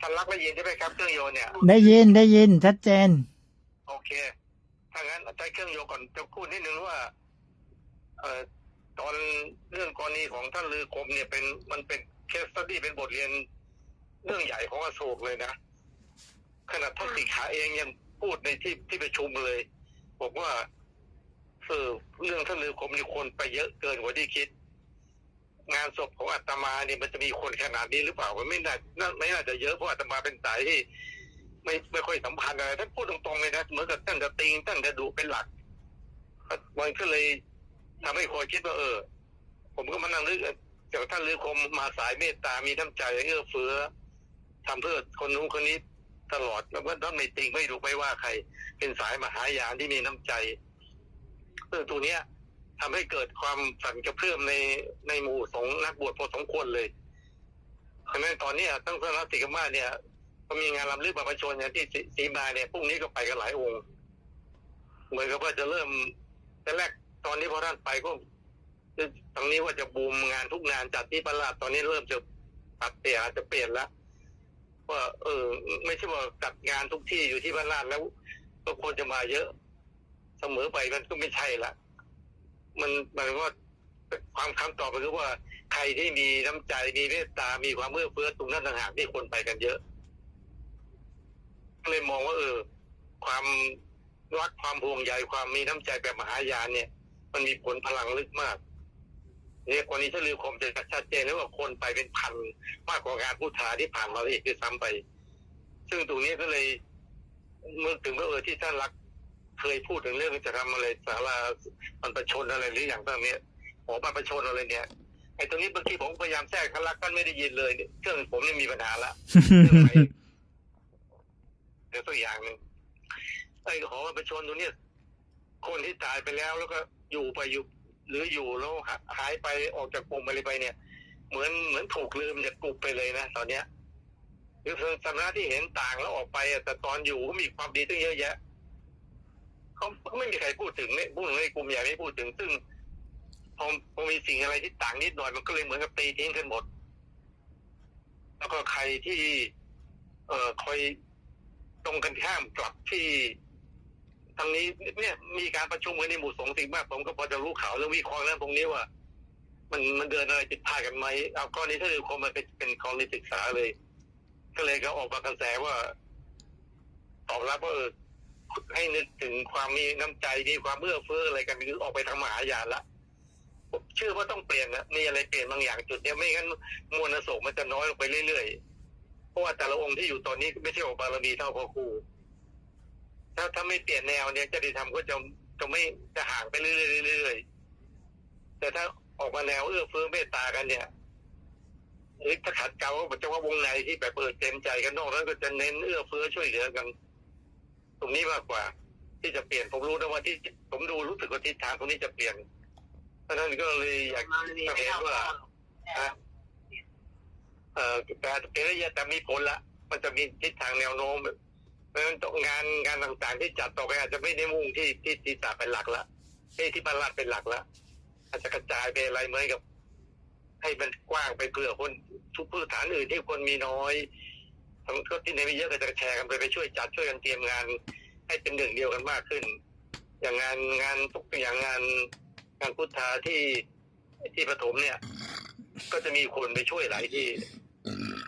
ท่านรักได้ยินใช่ไหมครับเครื่องโยนเนี่ยได้ยินได้ยินชัดเจน โอเคถ้างั้นใช้เครื่องโยนก่อนจะพูดนิดนึงว่า เอ่อตอนเรื่องกรณีของท่านลือคมเนี่ยเป็นมันเป็นเคสตัดดี้เป็นบทเรียนเรื่องใหญ่ของอโศกเลยนะขนาดท่านสิกขาเองยังพูดในที่ที่ประชุมเลย บอกว่าเออเรื่องท่านลือคมมีคนไปเยอะเกินกว่าที่คิด งานศพของอาตมาเนี่ยมันจะมีคนขนาดนี้หรือเปล่ามันไม่น่าไม่น่าจะเยอะเพราะอาตมาเป็นสายที่ไม่ไม่ค่อยสัมพันธ์อะไรท่านพูดตรงๆเลยนะเหมือนกับท่านจะติงท่านจะดูเป็นหลักมันก็เลยทำให้คนคิดว่าเออ ผมก็มานั่งนึกจากท่านลือคมมาสายเมตตามีน้ำใจเอื้อเฟื้อทำเพื่อคนนู้นคนนี้ตลอดแล้วก็ต้องไม่ติงไม่ดูไม่ว่าใคร เป็นสายมหายานที่มีน้ำใจเรื่องตัวเนี้ย ทำให้เกิดความสั่นกระเพื่อมในในหมู่สงฆ์นักบวชพอสมควรเลยเพราะฉะนั้นตอนนี้ตั้งสนาติกมาเนี่ยก็มีงานรำลึกบรรพชนอย่างที่สีมาเนี่ยพรุ่งนี้ก็ไปกันหลายองค์ เหมือนกับว่าจะเริ่มแต่แรกตอนนี้พอท่านไปก็ตรงนี้ว่าจะบูมงานทุกงานจัดที่ประหลาดตอนนี้เริ่มจะปรับเปลี่ยนอาจจะเปลี่ยนแล้วว่าเออ ไม่ใช่ว่าจัดงานทุกที่อยู่ที่ประหลาดแล้วก็ควรจะมาเยอะ เสมอไปมันก็ไม่ใช่ละ มันมันว่าความคำตอบก็คือว่าใครที่มีน้ำใจมีเมตตา มีความเอื้อเฟื้อตรงนั้นต่างหากที่คนไปกันเยอะก็เลยมองว่าเออ ความรักความห่วงใยความมีน้ำใจแบบมหายานเนี่ย มันมีผลพลังลึกมากเนี่ยกรณีที่ลือคมจะชัดเจนเลยว่าคนไปเป็นพันมากกว่างานผู้ทาที่ผ่านมาอีกคือซ้ำไป ซึ่งตรงนี้ก็เลยเมื่อถึงว่าเออที่ท่านรัก เคยพูดถึงเรื่องจะทำอะไรสาราบรรพชนอะไรหรืออย่างต่างเนี้ยหอบรรพชนอะไรเนี่ยไอ้ตรงนี้บางทีผมพยายามแทรกท่านรักท่านไม่ได้ยินเลยเครื่องผมนี่มีปัญหาละเดี๋ยวตัวอย่างหนึ่งไอ้หอประชนตรงเนี้ยคนที่ตายไปแล้วแล้วก็อยู่ไปอยู่ หรืออยู่แล้วหายไปออกจากกลุ่มอะไรไปเนี่ย เหมือนเหมือนถูกลืมจากกลุ่มไปเลยนะตอนเนี้ยหรือสำนักที่เห็นต่างแล้วออกไปแต่ตอนอยู่ก็มีความดีตั้งเยอะแยะ เขาไม่มีใครพูดถึงเนี่ยพูดถึงในกลุ่มใหญ่ไม่พูดถึง ซึ่งพอพอมีสิ่งอะไรที่ต่างนิดหน่อยมันก็เลยเหมือนกับตีทิ้งกันหมด แล้วก็ใครที่ เอ่อคอยตรงกันข้ามกลับที่ทางนี้เนี่ยมีการประชุมกันในหมู่สงฆ์สิ่งมากผมก็พอจะรู้ข่าวเรื่องวิเคราะห์เรื่องตรงนี้ว่า มันมันเดินอะไรผิดพากันไหมเอาก้อนนี้ถ้าดูคมมันเป็นเป็นกรณีศึกษาเลย ก็เลยก็ออกมากระแสว่า ตอบรับว่า ให้นึกถึงความมีน้ำใจมีความเอื้อเฟื้ออะไรกันคือออกไปทางมหายานละเชื่อว่าต้องเปลี่ยนนะมีอะไรเปลี่ยนบางอย่างจุดเนี้ยไม่งั้นมวลอโศกมันจะน้อยลงไปเรื่อยๆเพราะว่าแต่ละองค์ที่อยู่ตอนนี้ไม่ใช่องค์บารมีเท่าพ่อครูถ้าถ้าไม่เปลี่ยนแนวเนี่ยจริยธรรมก็จะจะไม่จะห่างไปเรื่อยๆเรื่อยๆแต่ถ้าออกมาแนวเอื้อเฟื้อเมตตากันเนี่ยหรือถ้าขัดเกลาก็จะว่าวงในที่แบบเปิดเต็มใจกันนอกนั้นก็จะเน้นเอื้อเฟื้อช่วยเหลือกัน ตรงนี้มากกว่า ที่จะเปลี่ยนผมรู้นะว่าที่ผมดูรู้สึกว่าทิศทางตรงนี้จะเปลี่ยนเพราะฉะนั้นก็เลยอยากจะเห็นว่าฮะเอ่อแต่เป็นระยะแต่มีผลละมันจะมีทิศทางแนวโน้มเพราะฉะนั้นงานงานต่างๆที่จัดต่อไปอาจจะไม่ได้มุ่งที่ที่ที่ศาสตร์เป็นหลักละที่ที่บรรลัดเป็นหลักละอาจจะกระจายไปอะไรเหมือนกับ ให้มันกว้างไปเผื่อคนทุกพื้นฐานอื่นที่คนมีน้อย ก็ที่ไหนมีเยอะก็จะแชร์กันไปไปช่วยจัดช่วยกันเตรียมงาน ให้เป็นหนึ่งเดียวกันมากขึ้น อย่างงานงานทุกอย่างงานงานพุทธาที่ที่ปฐมเนี่ย ก็จะมีคนไปช่วยหลายที่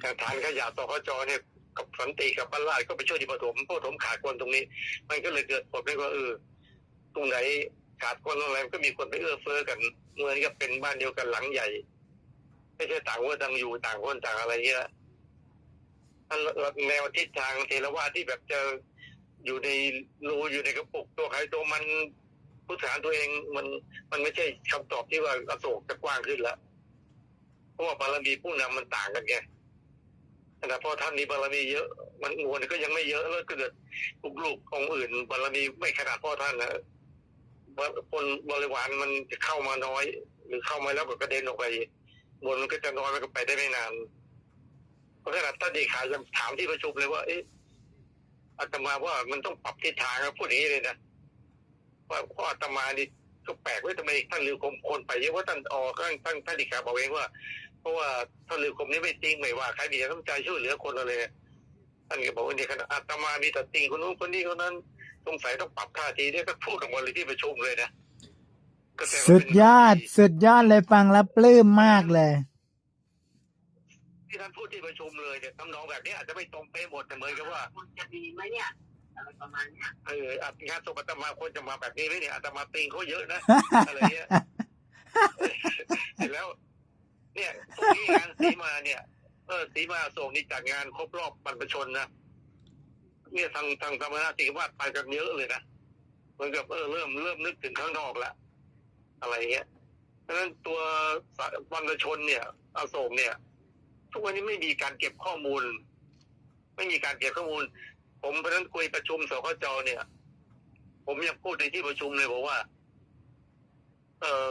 อย่างฐานขยะสคจเนี่ยกับสันติกับบ้านลาดก็ไปช่วยที่ปฐมปฐมขาดคนตรงนี้ มันก็เลยเกิดผลได้ว่าเออตรงไหนขาดคนตรงไหนมันก็มีคนไปเอื้อเฟื้อกันเหมือนกับเป็นบ้านเดียวกันหลังใหญ่ ไม่ใช่ต่างคนต่างอยู่ต่างคนต่างอะไรเงี้ย แนวทิศทางเทรวาที่แบบจะอยู่ในรูอยู่ในกระปุกตัวใครตัวมันผู้ฐานตัวเองมันมันไม่ใช่คำตอบที่ว่าอโศกจะกว้างขึ้นแล้วเพราะว่าบารมีผู้นำมันต่างกันไงแต่พอท่านมีบารมีเยอะ มันมวลก็ยังไม่เยอะแล้วก็เกิดลูกๆองค์อื่นบารมีไม่ขนาดพ่อท่านนะคนบริวารมันจะเข้ามาน้อย หรือเข้ามาแล้วก็กระเด็นออกไปมวลมันก็จะน้อยมันก็ไปได้ไม่นาน เพราะฉะนั้นท่านดีขาจะถามที่ประชุมเลยว่าเอ๊ะอาตมาว่ามันต้องปรับทิศทางนะพูดอย่างนี้เลยนะว่าเพราะอาตมานี่ก็แปลกว่าทำไมท่านลือคมคนไปเยอะว่าท่านออกท่านท่านท่านดีขาบอกเองว่า เพราะว่าท่านลือคมนี่ไม่จริงไม่ว่าใครมีน้ำใจช่วยเหลือคนอะไรเนี่ยท่านก็บอกว่าเนี่ยขณะอาตมามีแต่ติงคนนู้นคนนี้คนนั้นสงสัยต้องปรับท่าทีเนี่ยก็พูดออกมาเลยที่ประชุมเลยนะสุดยอดสุดยอดเลยฟังแล้วปลื้มมากเลย ที่ท่านพูดที่ประชุมเลยเนี่ยทำนองแบบนี้อาจจะไม่ตรงเป๊ะหมดแต่เหมือนกับว่ามันจะดีไหมเนี่ยอะไรประมาณเนี้ยเอออะงานศพอาตมาควรจะมาแบบนี้ไหมเนี่ยอาตมาติงเขาเยอะนะอะไรเงี้ยเสร็จแล้ว เนี่ยพรุ่งนี้งานสีมาเนี่ยเออสีมาอโศกนี่จัดงานครบรอบบรรพชนนะเนี่ยทางทางธรรมนาติวาสไปกันเยอะเลยนะเหมือนกับเออเริ่มเริ่มนึกถึงข้างนอกแล้วอะไรเงี้ยเพราะฉะนั้นตัวสายบรรพชนเนี่ยอโศกเนี่ย ทุกวันนี้ไม่มีการเก็บข้อมูล ไม่มีการเก็บข้อมูล ผมเพราะฉะนั้นคุยประชุมสคจเนี่ย ผมยังพูดในที่ประชุมเลยบอกว่า เออ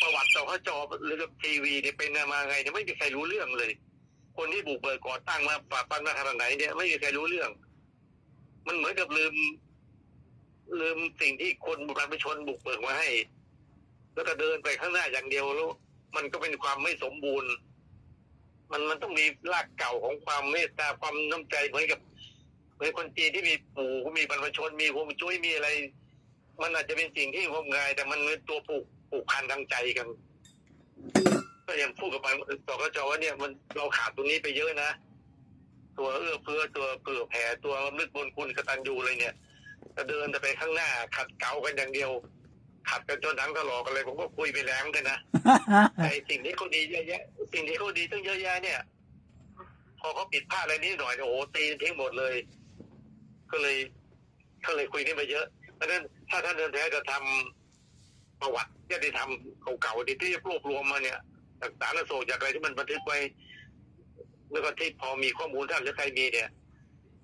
ประวัติสคจหรือทีวีเนี่ยเป็นมาไงเนี่ยไม่มีใครรู้เรื่องเลย คนที่บุกเบิกก่อตั้งมาปราบปันมาขนาดไหนเนี่ยไม่มีใครรู้เรื่อง มันเหมือนกับลืม ลืมสิ่งที่คนบุกชนบุกเบิกมาให้ แล้วก็เดินไปข้างหน้าอย่างเดียวแล้วมันก็เป็นความไม่สมบูรณ์ มันมันต้องมีรากเก่าของความเมตตาความน้ำใจเหมือนกับเหมือนคนจีนที่มีปู่มีบรรพชนมีฮวงจุ้ยมีอะไร มันอาจจะเป็นสิ่งที่งมงาย แต่มันเป็นตัวผูกผูกพันทางใจกัน ก็ยังพูดกับมันต่อกจว่าเนี่ยมันเราขาดตรงนี้ไปเยอะนะ ตัวเอื้อเฟื้อตัวเผื่อแผ่ตัวลึกบุญคุณกตัญญูเลยเนี่ยจะเดินจะไปข้างหน้าขัดเกลากันอย่างเดียว ขัดกันจนทั้งตลอดกันเลยผมก็คุยไปแล้วเหมือนกันนะไอ้สิ่งที่เขาดีเยอะแยะสิ่งที่เขาดีตั้งเยอะแยะเนี่ย พอเขาผิดพลาดอะไรนิดหน่อยเนี่ยโอ้โหตีทิ้งหมดเลย ก็เลยก็เลยคุยกันไปเยอะเพราะฉะนั้นถ้าท่านเดินแท้จะทำประวัติญาติธรรมเก่าๆที่ที่รวบรวมมาเนี่ยจากสารโศกจากอะไรที่มันบันทึกไว้แล้วก็ที่พอมีข้อมูลท่านหรือใครมีเนี่ย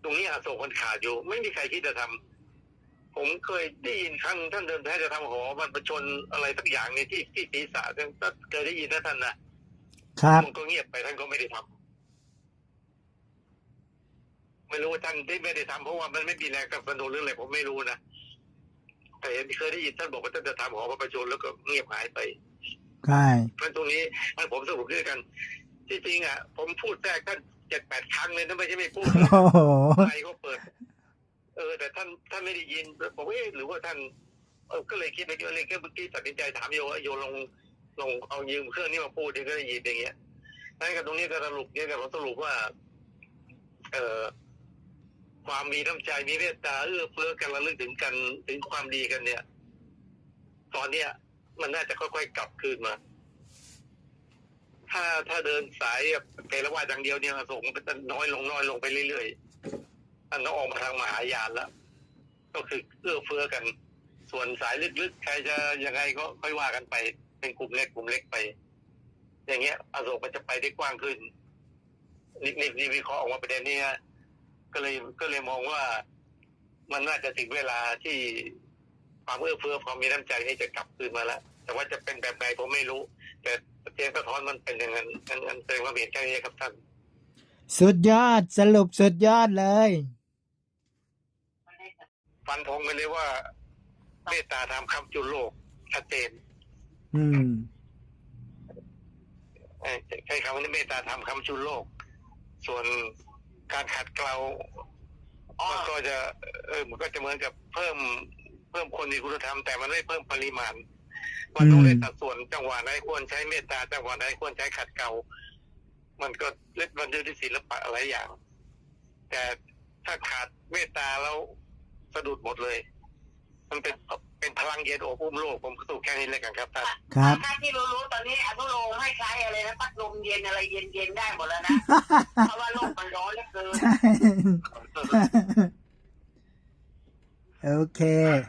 ตรงนี้อาโศกมันขาดอยู่ ไม่มีใครคิดจะทำ ผมเคยได้ยินครั้งท่านเดินแท้จะทำหอบรรพชนอะไรสักอย่างในยที่ที่ศีรษะท่านก็เคยได้ยินนะท่านนะครับมันก็เงียบไปท่านก็ไม่ได้ทำไม่รู้ว่าท่านที่ไม่ได้ทำเพราะว่ามันไม่มีแรงสนับสนุนหรืออะไรผมไม่รู้นะแต่เห็นเคยได้ยินท่านบอกว่าท่านจะทำหอบรรพชนแล้วก็เงียบหายไปใช่เพราะตรงนี้ให้ผมสรุปด้วยกันที่จริงอะผมพูดแทรกท่านเจ็ดแปดครั้งเลยนะไม่ใช่ไม่พูดนะโอ้โหไมค์ก็เปิด เออ แต่ท่านท่านไม่ได้ยินผมว่าเอ๊หรือว่าท่านเออก็เลยคิดไปเยอะเลยก็เมื่อกี้ตัดสินใจถามโยว่าโยลงลงเอายืมเครื่องนี้มาพูดเดี๋ยวก็ได้ยินอย่างเงี้ยนั่นกับตรงนี้ก็สรุปเนี่ยกับสรุปว่า เออความมีน้ำใจมีเมตตาเอื้อเฟื้อกันระลึกถึงกันถึงความดีกันเนี่ย ตอนเนี้ย มันน่าจะค่อยๆกลับคืนมา ถ้าถ้าเดินสายแบบเทรวาอย่างเดียวเนี่ยส่งมันจะน้อยลงน้อยลงไปเรื่อยๆ ท่านต้องออกมาทางมหายานแล้ว ก็คือเอื้อเฟื้อกัน ส่วนสายลึกๆ ใครจะยังไงก็ค่อยว่ากันไป เป็นกลุ่มเล็กกลุ่มเล็กไป อย่างเงี้ยอโศกมันจะไปได้กว้างขึ้นนี่นี่นี่วิเคราะห์ออกมาประเด็นนี้ฮะก็เลยก็เลยมองว่ามันน่าจะถึงเวลาที่ความเอื้อเฟื้อความมีน้ำใจนี่จะกลับคืนมาแล้ว แต่ว่าจะเป็นแบบไหนผมไม่รู้ แต่เสียงสะท้อนมันเป็นอย่างนั้นงั้นงั้นแสดงว่าเห็นแค่นี้ครับท่าน สุดยอดสรุปสุดยอดเลย ฟันธงไปเลยว่าเมตตาธรรมคำจุลโลกชัดเจนอืมเอ่อใช้คำว่าเมตตาธรรมคำจุลโลก ส่วนการขัดเกลามันก็จะเออมันก็จะเหมือนกับเพิ่มเพิ่มคนมีคุณธรรมแต่มันไม่เพิ่มปริมาณมันต้องอืมเล่นสัดส่วนจังหวะไหนควรใช้เมตตาจังหวะไหนควรใช้ขัดเกลามันก็เล่นมันอยู่ที่ศิลปะหลายอย่าง แต่ถ้าขาดเมตตาแล้ว สะดุดหมดเลย มันเป็นเป็นพลังเย็นโอบอุ้มโลกผมก็สู้แค่นี้เลยกันครับท่านครับ ถ้าที่รู้ๆตอนนี้อนุโลมให้ใช้อะไรนะพัดลมเย็นอะไรเย็นๆได้หมดแล้วนะ เพราะว่าโลกมันร้อนเหลือเกินใช่ โอเคอะ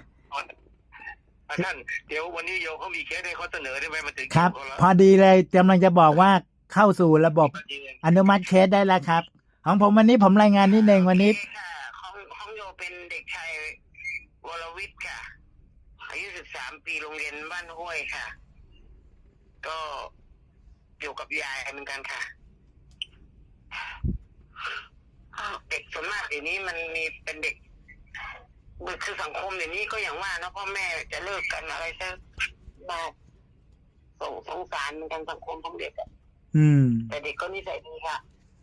ท่านเดี๋ยววันนี้โยเขามีเคสให้เขาเสนอได้ไหมมันถึงครับคิวเขาแล้วพอดีเลยกำลังจะบอกว่าเข้าสู่ระบบนาทีเองอนุมัติเคสได้แล้วครับ ของผมวันนี้ผมรายงานนิดนึงวันนี้โอเคค่ะของของโย เป็นเด็กชายวรวิทย์ค่ะ อายุสิบสามปีโรงเรียนบ้านห้วยค่ะ ก็อยู่กับยายเหมือนกันค่ะ เด็กส่วนมากเดี๋ยวนี้มันมีเป็นเด็กคือสังคมเดี๋ยวนี้ก็อย่างว่าเนอะพ่อแม่จะเลิกกันอะไรซะมาสงสงสารเหมือนกันสังคมของเด็กอะอืมแต่เด็กก็นิสัยดีค่ะ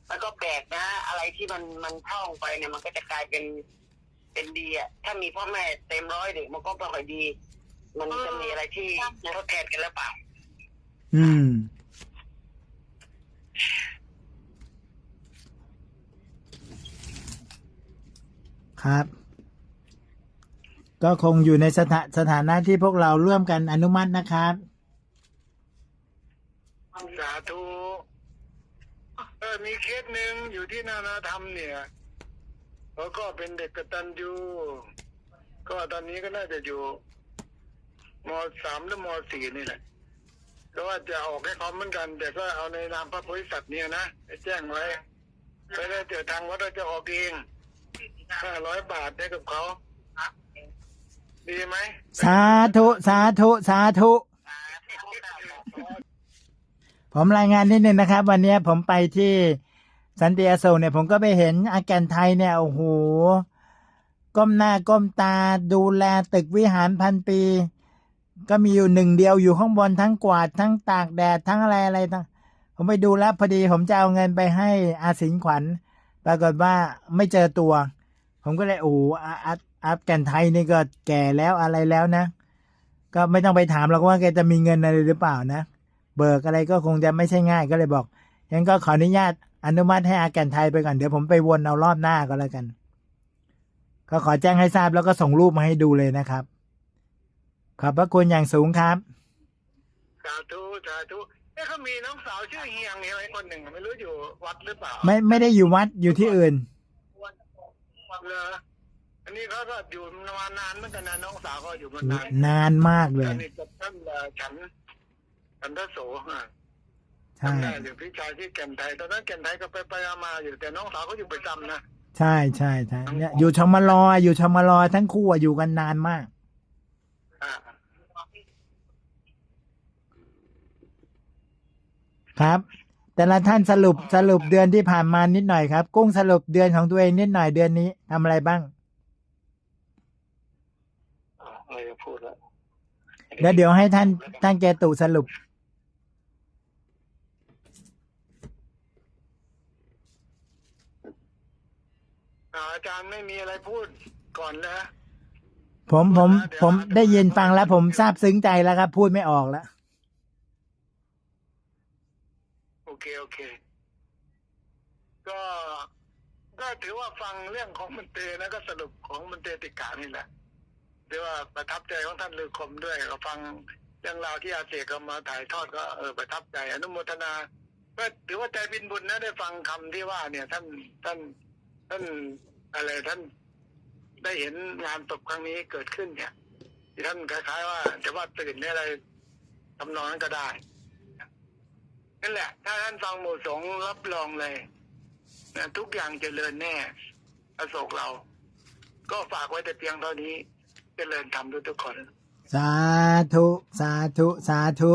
แล้วก็แปลกนะ อะไรที่มันมันท่องไปเนี่ยมันก็จะกลายเป็น เป็นดีอะถ้ามีพ่อแม่เต็มร้อยเด็กมันก็ไม่ค่อยดี มันจะมีอะไรที่ทดแทนกันหรือเปล่า อืม ครับ ก็คงอยู่ในสถาสถานะที่พวกเราร่วมกันอนุมัตินะครับ สาธุเออมีเคสหนึ่งอยู่ที่นานาธรรมเนี่ย แล้วก็เป็นเด็กกตัญญูก็ตอนนี้ก็น่าจะอยู่มสามหรือมสี่นี่แหละก็ว่าจะออกให้เขาเหมือนกัน แต่ก็เอาในนามพระโพธิสัตว์เนี่ยนะไปแจ้งไว้ไปได้เจอทางวัดเราจะออกเองห้าร้อยบาทให้กับเขาดีไหมสาธุสาธุสาธุผมรายงานนิดนึงนะครับ วันนี้ผมไปที่ สันติอโศกเนี่ยผมก็ไปเห็นอาแกนไทยเนี่ยโอ้โหก้มหน้าก้มตาดูแลตึกวิหารพันปี ก็มีอยู่หนึ่งเดียวอยู่ข้างบนทั้งกวาดทั้งตากแดดทั้งอะไรอะไรทั้งผมไปดูแล้วพอดีผมจะเอาเงินไปให้อาสินขวัญ ปรากฏว่าไม่เจอตัว ผมก็เลยโอ้อาอาอาแกนไทยนี่ก็แก่แล้วอะไรแล้วนะ ก็ไม่ต้องไปถามหรอกว่าแกจะมีเงินอะไรหรือเปล่านะ เบิกอะไรก็คงจะไม่ใช่ง่ายก็เลยบอกงั้นก็ขออนุญาต อนุมัติให้อาแกนไทยไปก่อนเดี๋ยวผมไปวนเอารอบหน้าก็แล้วกัน ก็ขอแจ้งให้ทราบแล้วก็ส่งรูปมาให้ดูเลยนะครับ ขอบพระคุณอย่างสูงครับ สาธุสาธุเอ๊ะเขามีน้องสาวชื่อเฮียงเนี่ยไอ้คนหนึ่งไม่รู้อยู่วัดหรือเปล่า ไม่ไม่ได้อยู่วัดอยู่ที่อื่นเหรออันนี้เขาก็อยู่มานานเหมือนกันนะน้องสาวก็อยู่มานานนานมากเลยสนิทกับท่านเอ่อฉันฉันทโสอะ ใช่ จำได้อยู่พี่ชายที่แก่นไทยตอนนั้นแก่นไทยก็ไปไปมาๆอยู่แต่น้องสาวเขาอยู่ประจำนะ ใช่ใช่ใช่เนี่ยอยู่ชมรออยู่ชมรอทั้งคู่อะอยู่กันนานมาก อ่าครับ แต่ละท่านสรุปสรุปเดือนที่ผ่านมานิดหน่อยครับ กุ้งสรุปเดือนของตัวเองนิดหน่อยเดือนนี้ทำอะไรบ้างไม่จะพูดแล้วแล้วเดี๋ยวให้ท่านท่านแกตุสรุป อ่าอาจารย์ไม่มีอะไรพูดก่อนนะผมผม ผมได้ยินฟังแล้วผมซาบซึ้งใจแล้วครับ พูดไม่ออกแล้วโอเคโอเค ก็ก็ถือว่าฟังเรื่องของมันเตนะก็สรุปของมันเตติกานี่แหละถือว่าประทับใจของท่านลือคมด้วยก็ฟังเรื่องราวที่อาเสกเอามาถ่ายทอดก็เออประทับใจอนุโมทนา ก็ถือว่าใจบินบุญนะได้ฟังคำที่ว่าเนี่ย ท่านท่าน ท่านอะไรท่านได้เห็นงานศพครั้งนี้เกิดขึ้นเนี่ยท่านคล้ายๆว่าจะว่าตื่นเนี่ยอะไรทำนองนั้นก็ได้นั่นแหละ ถ้าท่านฟังหมู่สงรับรองเลยนะทุกอย่างเจริญแน่อโศกเรา ก็ฝากไว้แต่เพียงเท่านี้เจริญทำทุกคน สาธุ สาธุ สาธุ